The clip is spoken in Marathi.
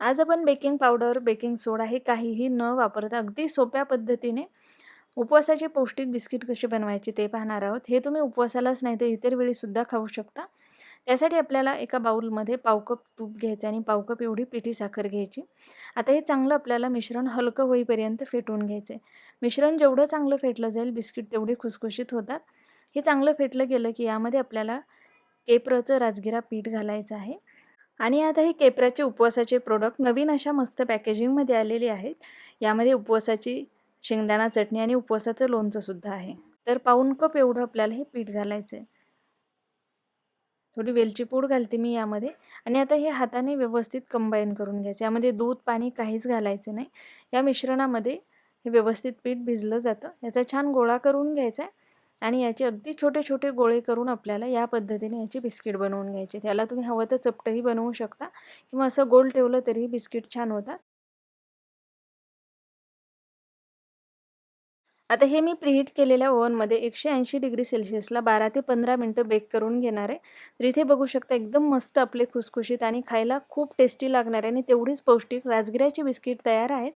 आज आपण बेकिंग पावडर, बेकिंग सोडा हे काहीही न वापरता अगदी सोप्या पद्धतीने उपवासाचे पौष्टिक बिस्किट कसे बनवायचे ते पाहणार आहोत. हे तुम्ही उपवासालाच नाही तर इतर वेळीसुद्धा खाऊ शकता. त्यासाठी आपल्याला एका बाऊलमध्ये पाव कप तूप घ्यायचं आणि पाव कप एवढी पिठी साखर घ्यायची. आता हे चांगलं आपल्याला मिश्रण हलकं होईपर्यंत फेटून घ्यायचं आहे. मिश्रण जेवढं चांगलं फेटलं जाईल बिस्किट तेवढी खुसखुशीत होतात. हे चांगलं फेटलं गेलं की यामध्ये आपल्याला केपरचं राजगिरा पीठ घालायचं आहे. आणि आता हे केपराचे उपवासाचे प्रोडक्ट नवीन अशा मस्त पॅकेजिंगमध्ये आलेले आहेत. यामध्ये उपवासाची शेंगदाणा चटणी आणि उपवासाचं लोणचंसुद्धा आहे. तर पाऊण कप एवढं आपल्याला हे पीठ घालायचं आहे. थोडी वेलची पूड घालते मी यामध्ये आणि आता हे हाताने व्यवस्थित कंबाईन करून घ्यायचं. यामध्ये दूध, पाणी काहीच घालायचं नाही. या मिश्रणामध्ये हे व्यवस्थित पीठ भिजलं जातं. याचा छान गोळा करून घ्यायचा आहे आणि याचे अगदी छोटे छोटे गोळे करून आपल्याला या पद्धतीने याची बिस्किट बनवून घ्यायचे. त्याला तुम्ही हवं तर चपटंही बनवू शकता किंवा असं गोल ठेवलं तरीही बिस्किट छान होतात. आता हे मी प्रीहीट केलेल्या ओव्हनमध्ये एकशे ऐंशी डिग्री सेल्सिअसला बारा ते पंधरा मिनटं बेक करून घेणार आहे. तर इथे बघू शकता एकदम मस्त आपले खुसखुशीत आणि खायला खूप टेस्टी लागणार आहे आणि तेवढीच पौष्टिक राजगिऱ्याची बिस्किट तयार आहेत.